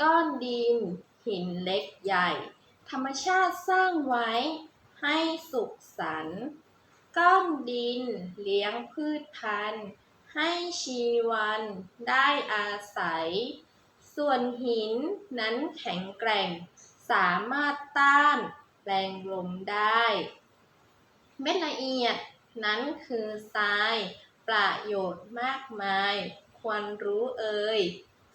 ก้อนดิน หินเล็กใหญ่ ธรรมชาติสร้างไว้ให้สุขสันต์ก้อนดินเลี้ยงพืชพันธุ์ ให้ชีวันได้อาศัย ส่วนหินนั้นแข็งแกร่ง สามารถต้านแรงลมได้ เม็ดละเอียดนั้นคือทราย ประโยชน์มากมาย ควรรู้เอ่ย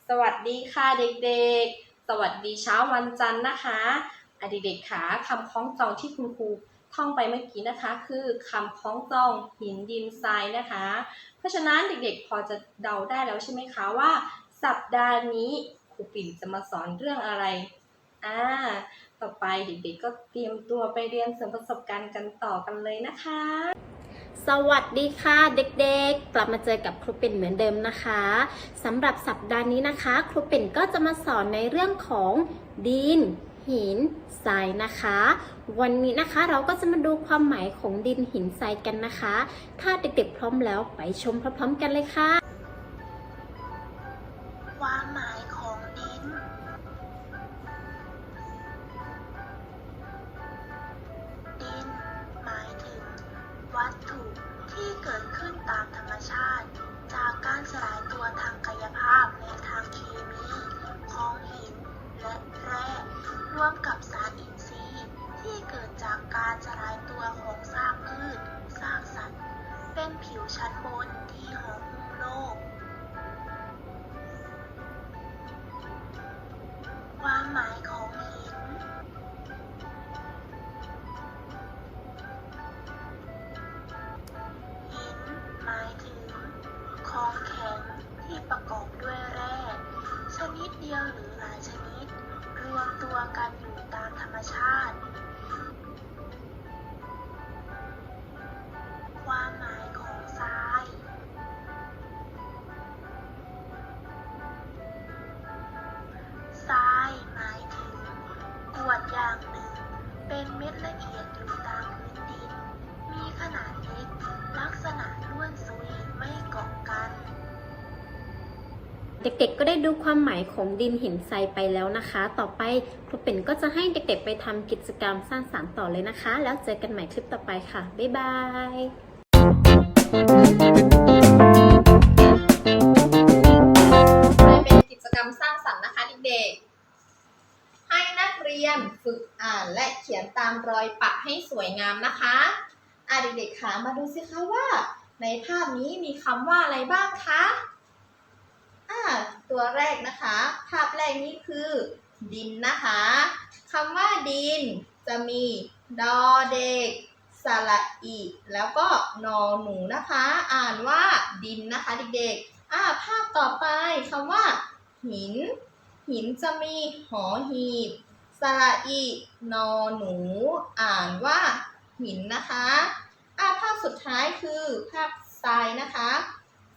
สวัสดีค่ะเด็กๆ สวัสดีเช้าวันจันทร์นะคะอเด็กๆขาคำคล้องจองที่คุณครูท่องไปเมื่อกี้นะคะ คือคำคล้องจองหินดินทรายนะคะ เพราะฉะนั้นเด็กๆพอจะเดาได้แล้วใช่ไหมคะว่า สัปดาห์นี้ครูปิ่นจะมาสอนเรื่องอะไรอ่าต่อไปเด็กๆก็เตรียมตัวไปเรียนเสริมประสบการณ์กันต่อกันเลยนะคะ สวัสดีค่ะเด็กๆ กลับมาเจอกับครูเป็นเหมือนเดิมนะคะสำหรับสัปดาห์นี้นะคะ ครูเป็นก็จะมาสอนในเรื่องของดิน หินทรายนะคะ วันนี้นะคะเราก็จะมาดูความหมายของดินหินทรายกันนะคะ ถ้าเด็กๆพร้อมแล้วไปชมพร้อมๆกันเลยค่ะ เป็นผิวชั้นบนที่ห่อหุ้มโลก ความหมายของหิน หินหมายถึง ของแข็งที่ประกอบด้วยแร่ ชนิดเดียวหรือหลายชนิด รวมตัวกันอยู่ตามธรรมชาติ เป็นเม็ดละเอียดอยู่ตามพื้นดิน มีขนาดเล็ก ลักษณะล้วนซุยไม่เกาะกัน เด็กๆ ก็ได้ดูความหมายของดินหินทรายไปแล้วนะคะ ต่อไปครูปิ่นก็จะให้เด็กๆ ไปทำกิจกรรมสร้างสรรค์ต่อเลยนะคะ แล้วเจอกันใหม่คลิปต่อไปค่ะ บ๊ายบายเป็นกิจกรรมสร้างสรรค์นะคะเด็กๆ ให้นักเรียนฝึก อ่านและเขียนตามรอยปะให้สวยงามนะคะอะเด็กๆคะมาดูสิคะว่า ในภาพนี้มีคำว่าอะไรบ้างคะอ่าตัวแรกนะคะ ภาพแรกนี้คือ ดินนะคะคำว่าดิน จะมีดอเด็กสระอีแล้วก็นอหนูนะคะ อ่านว่าดินนะคะเด็กๆอ่าภาพต่อไปคำว่า หิน หินจะมีหอหีบ สระอีนอหนู อ่านว่าหินนะคะอ่าภาพสุดท้ายคือภาพทรายนะคะ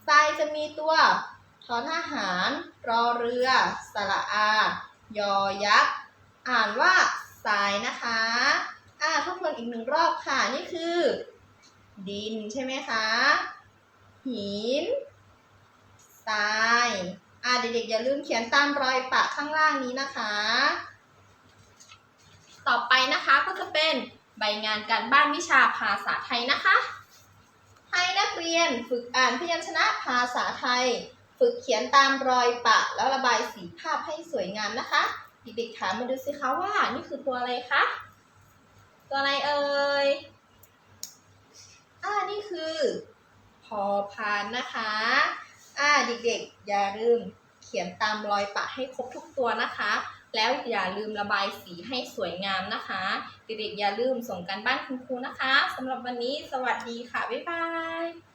ทรายจะมีตัวทอทหาร รอเรือ สระอา ยอยักษ์ อ่านว่าทรายนะคะอ่าทบทวนอีกหนึ่งรอบค่ะ นี่คือ ดินใช่ไหมคะ หิน ทราย อ่าเด็กๆอย่าลืมเขียนตามรอยปะข้างล่างนี้นะคะ ต่อไปนะคะก็จะเป็นใบงานการบ้านวิชาภาษาไทยนะคะ ให้นักเรียนฝึกอ่านพยัญชนะภาษาไทย ฝึกเขียนตามรอยปะ แล้วระบายสีภาพให้สวยงามนะคะเด็กๆคะมาดูสิคะว่านี่คือตัวอะไรคะตัวอะไรเอ่ยอ่านี่คือพอพานนะคะอ่าเด็กๆ อย่าลืมเขียนตามรอยปะให้ครบทุกตัวนะคะ แล้วอย่าลืมระบายสีให้สวยงามนะคะ เด็กๆอย่าลืมส่งการบ้านคุณครูนะคะสำหรับวันนี้สวัสดีค่ะ บ๊ายบาย